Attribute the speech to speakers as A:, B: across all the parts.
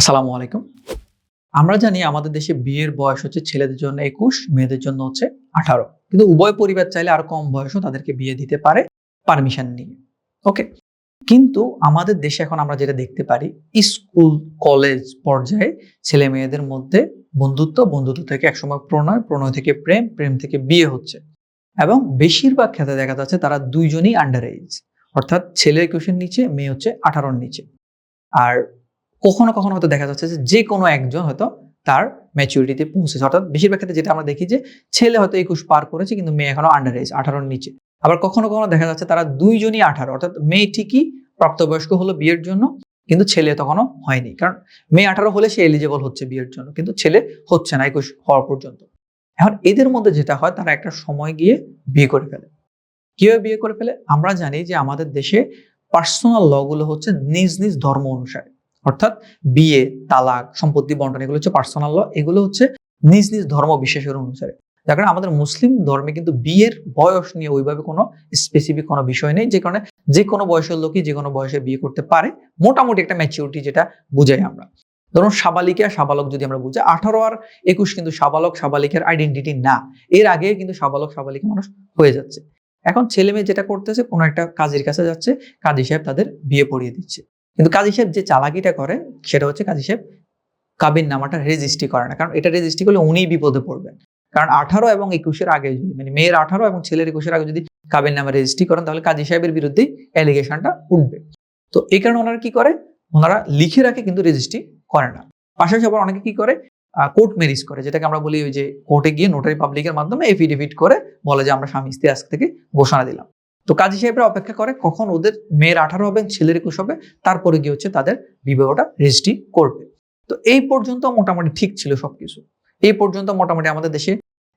A: আসসালামু আলাইকুম। আমরা জানি আমাদের দেশে বিয়ের বয়স হচ্ছে ছেলেদের জন্য একুশ, মেয়েদের জন্য হচ্ছে আঠারো। কিন্তু উভয় পরিবার চাইলে আর কম বয়সও তাদেরকে বিয়ে দিতে পারে পারমিশন নিয়ে। ওকে কিন্তু আমাদের দেশে এখন আমরা যেটা দেখতে পারি, স্কুল, কলেজ পর্যায়ে ছেলে মেয়েদের মধ্যে বন্ধুত্ব বন্ধুত্ব থেকে একসময় প্রণয় প্রণয় থেকে প্রেম প্রেম থেকে বিয়ে হচ্ছে। এবং বেশিরভাগ ক্ষেত্রে দেখা যাচ্ছে তারা দুইজনই আন্ডার এজ অর্থাৎ ছেলে একুশের নিচে, মেয়ে হচ্ছে আঠারোর নিচে। আর কখনো কখনো হয়তো দেখা যাচ্ছে যে কোনো একজন হয়তো তার ম্যাচুরিটিতে পৌঁছেছে। অর্থাৎ বেশিরভাগ ক্ষেত্রে যেটা আমরা দেখি যে ছেলে হয়তো একুশ পার করেছে কিন্তু মেয়ে এখনও আন্ডার এজ আঠারোর নিচে। আবার কখনো কখনো দেখা যাচ্ছে তারা দুইজনই আঠারো, অর্থাৎ মেয়ে ঠিকই প্রাপ্তবয়স্ক হলো বিয়ের জন্য, কিন্তু ছেলে তখনও হয়নি। কারণ মেয়ে আঠারো হলে সে এলিজেবল হচ্ছে বিয়ের জন্য, কিন্তু ছেলে হচ্ছে না একুশ হওয়া পর্যন্ত। এখন এদের মধ্যে যেটা হয়, তারা একটা সময় গিয়ে বিয়ে করে ফেলে। কীভাবে বিয়ে করে ফেলে? আমরা জানি যে আমাদের দেশে পার্সোনাল ল গুলো হচ্ছে নিজ নিজ ধর্ম অনুসারে। অর্থাৎ বিয়ে, তালাক, সম্পত্তি বন্টন, এগুলো হচ্ছে পার্সোনাল ল এগুলো হচ্ছে নিজ নিজ ধর্ম বিশ্বাসের অনুসারে। যার কারণে আমাদের মুসলিম ধর্মে কিন্তু বিয়ের বয়স নিয়ে ওইভাবে কোনো স্পেসিফিক কোনো বিষয় নেই, যে কারণে যে কোনো বয়সের লোকই যে কোনো বয়সে বিয়ে করতে পারে, মোটামুটি একটা ম্যাচিউরিটি যেটা বুঝাই আমরা। ধরুন সাবালিকা, সাবালক যদি আমরা বুঝি আঠারো আর একুশ কিন্তু সাবালক, সাবালিকার আইডেন্টিটি না। এর আগে কিন্তু সাবালক, সাবালিকা মানুষ হয়ে যাচ্ছে। এখন ছেলে মেয়ে যেটা করতেছে, কোনো একটা কাজের কাছে যাচ্ছে, কাজী সাহেব তাদের বিয়ে পড়িয়ে দিচ্ছে। কিন্তু কাজী সাহেব যে চালাকিটা করে, সেটা হচ্ছে কাজী সাহেব কাবিন নামাটা রেজিস্ট্রি করে না। কারণ এটা রেজিস্ট্রি করলে উনিই বিপদে পড়বেন। কারণ আঠারো এবং একুশের আগে যদি মানে মেয়ের আঠারো এবং ছেলের একুশের আগে যদি কাবিন নামা রেজিস্ট্রি করেন, তাহলে কাজী সাহেবের বিরুদ্ধেই অ্যালিগেশনটা উঠবে। তো এই কারণে ওনারা কি করে? ওনারা লিখে রাখে কিন্তু রেজিস্ট্রি করে না। পাশাপাশি আবার অনেকে কি করে? কোর্ট ম্যারিজ করে, যেটাকে আমরা বলি ওই যে কোর্টে গিয়ে নোটারি পাবলিকের মাধ্যমে এফিডেভিট করে বলে যে আমরা স্বামী স্ত্রী আজ থেকে ঘোষণা দিলাম। তো কাজী সাহেবরা অপেক্ষা করে কখন ওদের মেয়ের আঠারো হবে, ছেলের একুশ হবে, তারপরে গিয়ে হচ্ছে তাদের বিবাহটা রেজিস্ট্রি করবে। তো এই পর্যন্ত মোটামুটি ঠিক ছিল সবকিছু। এই পর্যন্ত মোটামুটি আমাদের দেশে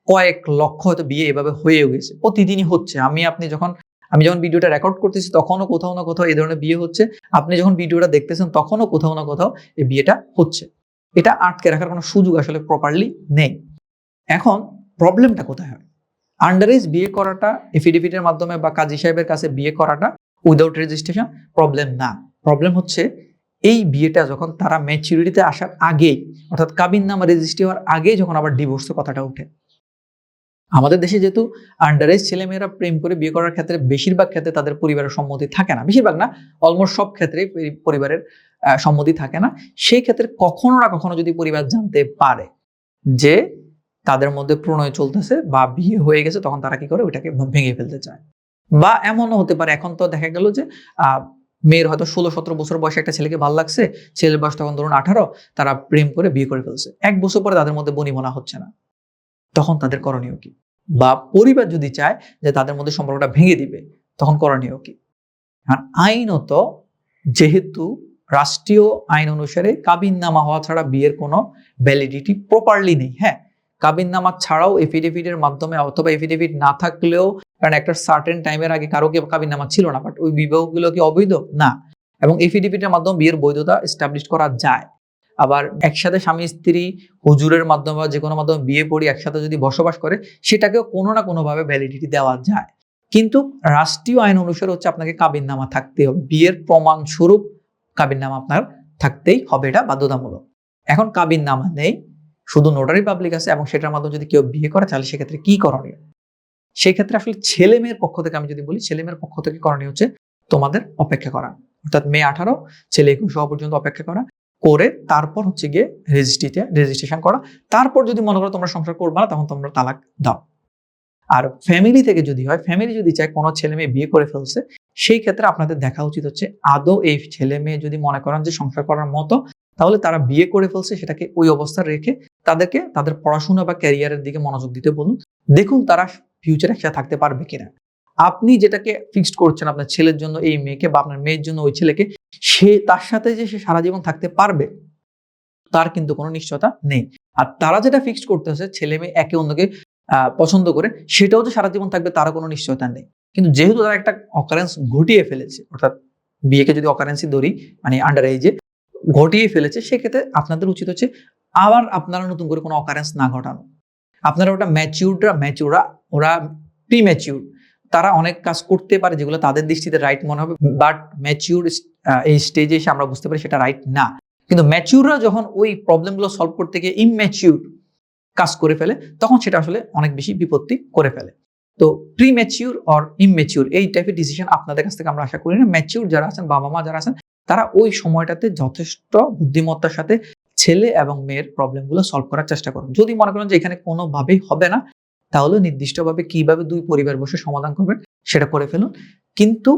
A: কয়েক লক্ষ হয়তো বিয়ে এভাবে হয়েও গেছে। প্রতিদিনই হচ্ছে। আমি আপনি যখন, আমি যখন ভিডিওটা রেকর্ড করতেছি, তখনও কোথাও না কোথাও এই ধরনের বিয়ে হচ্ছে। আপনি যখন ভিডিওটা দেখতেছেন, তখনও কোথাও না কোথাও এই বিয়েটা হচ্ছে। এটা আটকে রাখার কোনো সুযোগ আসলে প্রপারলি নেই। এখন প্রবলেমটা কোথায় হয়? আন্ডার এজ বিয়ে করাটা এফিডেভিটের মাধ্যমে বা কাজী সাহেবের কাছে বিয়ে করাটা উইদাউট রেজিস্ট্রেশন প্রবলেম না। প্রবলেম হচ্ছে এই বিয়েটা যখন তারা ম্যাচুরিটিতে আসার আগেই, অর্থাৎ কাবিন নামা রেজিস্ট্রি হওয়ার আগেই যখন আবার ডিভোর্সের কথাটা ওঠে। আমাদের দেশে যেহেতু আন্ডার এজ ছেলেমেয়েরা প্রেম করে বিয়ে করার ক্ষেত্রে বেশিরভাগ ক্ষেত্রে তাদের পরিবারের সম্মতি থাকে না। বেশিরভাগ না অলমোস্ট সব ক্ষেত্রে পরিবারের সম্মতি থাকে না। সেই ক্ষেত্রে কখনো না কখনো যদি পরিবার জানতে পারে যে তাদের মধ্যে প্রণয় চলতেছে বা বিয়ে হয়ে গেছে, তখন তারা কি করে? ওইটাকে ভেঙে ফেলতে চায়। বা এমনও হতে পারে, এখন তো দেখা গেল যে মেয়ের হয়তো ষোলো সতেরো বছর বয়সে একটা ছেলেকে ভালো লাগছে, ছেলের বয়স তখন ধরুন আঠারো, তারা প্রেম করে বিয়ে করে ফেলছে। এক বছর পরে তাদের মধ্যে বনিমনা হচ্ছে না। তখন তাদের করণীয় কি? বা পরিবার যদি চায় যে তাদের মধ্যে সম্পর্কটা ভেঙে দিবে, তখন করণীয় কি? আর আইনত যেহেতু রাষ্ট্রীয় আইন অনুসারে কাবিন নামা হওয়া ছাড়া বিয়ের কোনো ভ্যালিডিটি প্রপারলি নেই হ্যাঁ? কাবিন নামা ছাড়াও এফিডেভিটের মাধ্যমে অথবা এফিডেভিট না থাকলেও, কারণ একটা সার্টেন টাইমের আগে কারও কি কাবিন নামা ছিল না বাট ওই বিবাহগুলো কি অবৈধ? না। এবং এফিডেভিটের মাধ্যমে বিয়ের বৈধতা এস্টাবলিশ করা যায়। আবার একসাথে স্বামী, স্ত্রী, হুজুরের মাধ্যমে বা যে কোনো মাধ্যমে বিয়ে পড়ি একসাথে যদি বসবাস করে, সেটাকেও কোনো না কোনোভাবে ভ্যালিডিটি দেওয়া যায়। কিন্তু রাষ্ট্রীয় আইন অনুসারে হচ্ছে আপনাকে কাবিন নামা থাকতে হবে। বিয়ের প্রমাণ স্বরূপ কাবিন নামা আপনার থাকতেই হবে, এটা বাধ্যতামূলক। এখন কাবিন নামা নেই। শুধু নোটারি পাবলিক আছে এবং সেটার মাধ্যমে যদি কেউ বিয়ে করে, তাহলে সেক্ষেত্রে কি করণীয়? সেই ক্ষেত্রে আসলে ছেলে মেয়ের পক্ষ থেকে আমি যদি বলি, ছেলে মেয়ের পক্ষ থেকে করণীয় হচ্ছে তোমাদের অপেক্ষা করা। অর্থাৎ মেয়ে আঠারো, ছেলে একুশ হওয়া পর্যন্ত অপেক্ষা করা। করে তারপর হচ্ছে গিয়ে রেজিস্ট্রিতে রেজিস্ট্রেশন করা। তারপর যদি মনে করো তোমরা সংসার করবে না, তখন তোমরা তালাক দাও। আর ফ্যামিলি থেকে যদি হয় ফ্যামিলি যদি চায় কোনো ছেলে মেয়ে বিয়ে করে ফেলছে, সেই ক্ষেত্রে আপনাদের দেখা উচিত হচ্ছে আদৌ এই ছেলে মেয়ে যদি মনে করেন যে সংসার করার মতো তাহলে তারা বিয়ে করে ফেলছে, সেটাকে ওই অবস্থা রেখে তাদেরকে, তাদের পড়াশোনা বা ক্যারিয়ারের দিকে মনোযোগ দিতে বলুন। দেখুন তারা ফিউচার একসাথে থাকতে পারবে কিনা। আপনি যেটাকে ফিক্সড করছেন আপনার ছেলের জন্য এই মেয়েকে বা আপনার মেয়ের জন্য ওই ছেলেকে, সে তার সাথে যে সে সারা জীবন থাকতে পারবে, তার কিন্তু কোনো নিশ্চয়তা নেই। আর তারা যেটা ফিক্সড করতেছে, ছেলে মেয়ে একে অন্যকে পছন্দ করে, সেটাও যে সারা জীবন থাকবে তারও কোনো নিশ্চয়তা নেই। কিন্তু যেহেতু তারা একটা অকারেন্স ঘটিয়ে ফেলেছে, অর্থাৎ বিয়েকে যদি অকারেন্সি ধরি মানে আন্ডার এজে ঘটিয়ে ফেলেছে, সেক্ষেত্রে আপনাদের উচিত হচ্ছে আবার আপনারা নতুন করে কোনো অকারেন্স না ঘটানো। আপনারা ওটা ম্যাচিউররা ম্যাচিউরা ওরা প্রি ম্যাচিউর তারা অনেক কাজ করতে পারে যেগুলো তাদের দৃষ্টিতে রাইট মনে হবে বাট ম্যাচিউর এই স্টেজে এসে আমরা বুঝতে পারি সেটা রাইট না। কিন্তু ম্যাচিউররা যখন ওই প্রবলেমগুলো সলভ করতে গিয়ে ইমম্যাচিউর কাজ করে ফেলে, তখন সেটা আসলে অনেক বেশি বিপত্তি করে ফেলে। তো প্রি ম্যাচিউর অর ইমম্যাচিউর এই টাইপের ডিসিশন আপনাদের কাছ থেকে আমরা আশা করি না। ম্যাচিউর যারা আছেন বাবা মা যারা আছেন তারা ওই সময়টাতে যথেষ্ট বুদ্ধিমত্তার সাথে ছেলে এবং মেয়ের প্রবলেমগুলো সলভ করার চেষ্টা করুন। যদি মনে করেন যে এখানে কোনোভাবেই হবে না, তাহলে নির্দিষ্টভাবে কীভাবে দুই পরিবার বসে সমাধান করবেন সেটা করে ফেলুন। কিন্তু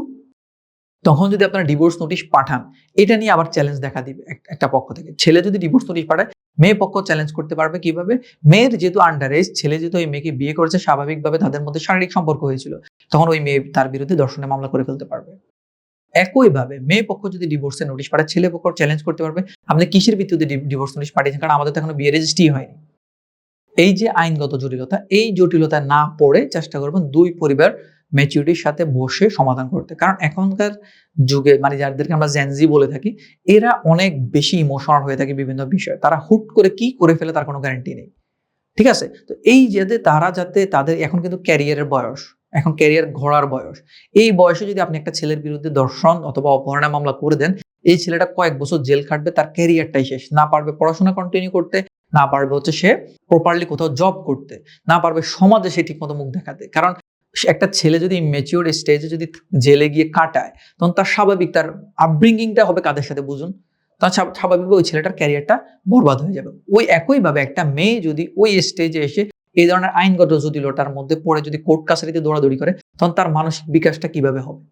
A: তখন যদি আপনারা ডিভোর্স নোটিশ পাঠান, এটা নিয়ে আবার চ্যালেঞ্জ দেখা দিবে একটা পক্ষ থেকে। ছেলে যদি ডিভোর্স নোটিশ পাঠায়, মেয়ে পক্ষ চ্যালেঞ্জ করতে পারবে কীভাবে? মেয়ের যেহেতু আন্ডার এজ ছেলে যেহেতু ওই মেয়েকে বিয়ে করেছে, স্বাভাবিকভাবে তাদের মধ্যে শারীরিক সম্পর্ক হয়েছিল, তখন ওই মেয়ে তার বিরুদ্ধে দর্শনের মামলা করে ফেলতে পারবে। একইভাবে মেয়ে পক্ষ যদি ডিভোর্সের নোটিশ পাঠায়, ছেলে পক্ষ চ্যালেঞ্জ করতে পারবে, আপনি কিসের ভিত্তিতে ডিভোর্স নোটিশ পাঠিয়েছেন? কারণ আমাদের তো এখনও বিয়ে রেজিস্ট্রি হয়নি। এই যে আইনগত জটিলতা, এই জটিলতা না পড়ে চেষ্টা করবেন দুই পরিবার ম্যাচিউরিটির সাথে বসে সমাধান করতে। কারণ এখনকার যুগে মানে যাদেরকে আমরা জেনজি বলে থাকি, এরা অনেক বেশি ইমোশনাল হয়ে থাকে বিভিন্ন বিষয়ে। তারা হুট করে কি করে ফেলে তার কোনো গ্যারান্টি নেই। ঠিক আছে? তো এই যাতে তারা যাতে তাদের, এখন কিন্তু ক্যারিয়ারের বয়স। এখন ক্যারিয়ার ঘোরার বয়স। এই বয়সে যদি আপনি একটা ছেলের বিরুদ্ধে দর্শন অথবা অপহরণের মামলা করে দেন, এই ছেলেটা কয়েক বছর জেল খাটবে, তার ক্যারিয়ারটাই শেষ। না পারবে পড়াশোনা কন্টিনিউ করতে, না পারবে হচ্ছে সে প্রপারলি কোথাও জব করতে, না পারবে সমাজে সে ঠিকমতো মুখ দেখাতে। কারণ একটা ছেলে যদি ম্যাচিওর স্টেজে যদি জেলে গিয়ে কাটায়, তখন তার স্বাভাবিক তার আপব্রিঙ্গিংটা হবে কাদের সাথে বুঝুন? তার স্বাভ- স্বাভাবিকভাবে ওই ছেলেটার ক্যারিয়ারটা বরবাদ হয়ে যাবে। ওই একইভাবে একটা মেয়ে যদি ওই স্টেজে এসে এই ধরনের আইনগত জটিলতার মধ্যে পড়ে, যদি কোর্ট কাছারিতে দৌড়াদৌড়ি করে, তখন তার মানসিক বিকাশটা কীভাবে হবে?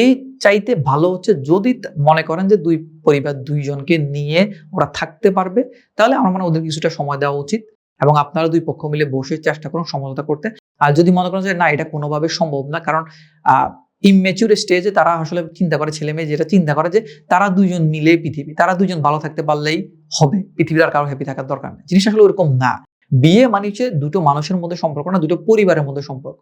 A: এই চাইতে ভালো হচ্ছে যদি মনে করেন যে দুই পরিবার, দুইজনকে নিয়ে ওরা থাকতে পারবে, তাহলে আমার মনে ওদের কিছুটা সময় দেওয়া উচিত এবং আপনারা দুই পক্ষ মিলে বসে চেষ্টা করুন সমঝোতা করতে। আর যদি মনে করেন যে না, এটা কোনোভাবে সম্ভব না, কারণ ইমেচুর স্টেজে তারা আসলে চিন্তা করে, ছেলে মেয়ে যেটা চিন্তা করে যে তারা দুজন মিলে পৃথিবী, তারা দুজন ভালো থাকতে পারলেই হবে পৃথিবীর আর কারও হ্যাপি থাকার দরকার নেই। জিনিস আসলে ওরকম না। বিয়ে মানে হচ্ছে দুটো মানুষের মধ্যে সম্পর্ক না, দুটো পরিবারের মধ্যে সম্পর্ক।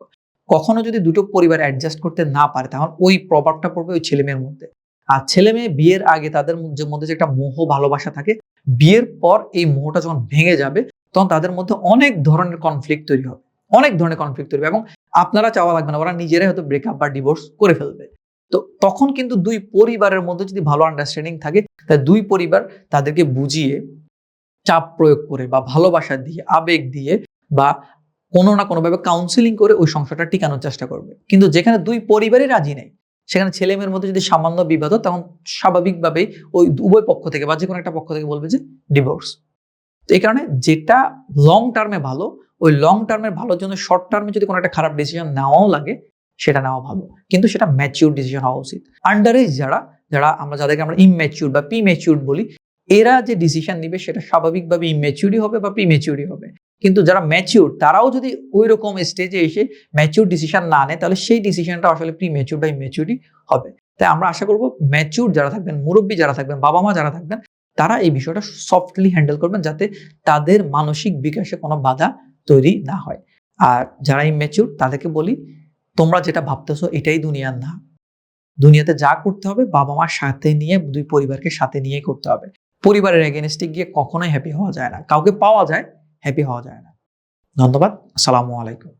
A: কখনো যদি দুটো পরিবার অ্যাডজাস্ট করতে না পারে তখন ওই প্রভাবটা পড়বে ওই ছেলে মেয়ের মধ্যে। আর ছেলে মেয়ে বিয়ের আগে তাদের মধ্যে যে একটা মোহ, ভালোবাসা থাকে, বিয়ের পর এই মোহটা যখন ভেঙে যাবে, তখন তাদের মধ্যে অনেক ধরনের কনফ্লিক্ট তৈরি হবে। অনেক ধরনের কনফ্লিক্ট তৈরি হবে এবং আপনারা চাওয়া লাগবে না, ওরা নিজেরাই হয়তো ব্রেকআপ বা ডিভোর্স করে ফেলবে। তো তখন কিন্তু দুই পরিবারের মধ্যে যদি ভালো আন্ডারস্ট্যান্ডিং থাকে, তাহলে দুই পরিবার তাদেরকে বুঝিয়ে চাপ প্রয়োগ করে বা ভালোবাসা দিয়ে আবেগ দিয়ে বা কোনো না কোনোভাবে কাউন্সিলিং করে ওই সংসারটা টিকানোর চেষ্টা করবে। কিন্তু যেখানে দুই পরিবারই রাজি নেই সেখানে ছেলে মেয়ের মধ্যে যদি সামান্য বিবাদ হয়, তখন স্বাভাবিকভাবেই ওই উভয় পক্ষ থেকে বা যে কোনো একটা পক্ষ থেকে বলবে যে ডিভোর্স তো এই কারণে যেটা লং টার্মে ভালো ওই লং টার্মের ভালোর জন্য শর্ট টার্মে যদি কোনো একটা খারাপ ডিসিশন নেওয়াও লাগে সেটা নেওয়া ভালো। কিন্তু সেটা ম্যাচিউর ডিসিশন হওয়া উচিত। আন্ডার এজ যারা যারা আমরা যাদেরকে আমরা ইমেচিউর বা প্রি ম্যাচিউর বলি এরা যে ডিসিশন নিবে সেটা স্বাভাবিকভাবে ইমেচিউরি হবে বা প্রি ম্যাচিউরি হবে। কিন্তু যারা ম্যাচিউর তারাও যদি ওই রকম স্টেজে এসে ম্যাচিউর ডিসিশন না নেয়, তাহলে সেই ডিসিশনটা আসলে প্রি ম্যাচিউর বা ইমেচিউরি হবে। তাই আমরা আশা করব ম্যাচিউর যারা থাকবেন, মুরব্বী যারা থাকবেন, বাবা মা যারা থাকবেন, তারা এই বিষয়টা সফটলি হ্যান্ডেল করবেন যাতে তাদের মানসিক বিকাশে কোনো বাধা তৈরি না হয়। আর যারা ইমেচিউর তাদেরকে বলি, তোমরা যেটা ভাবতেছো এটাই দুনিয়ার না। দুনিয়াতে যা করতে হবে বাবা মার সাথে নিয়ে, দুই পরিবারকে সাথে নিয়ে করতে হবে। পরিবারের এগেনস্টে গিয়ে কখনোই হ্যাপি হওয়া যায় না। কাউকে পাওয়া যায় হ্যাপি হওয়া যায় না। ধন্যবাদ। আসসালামু আলাইকুম।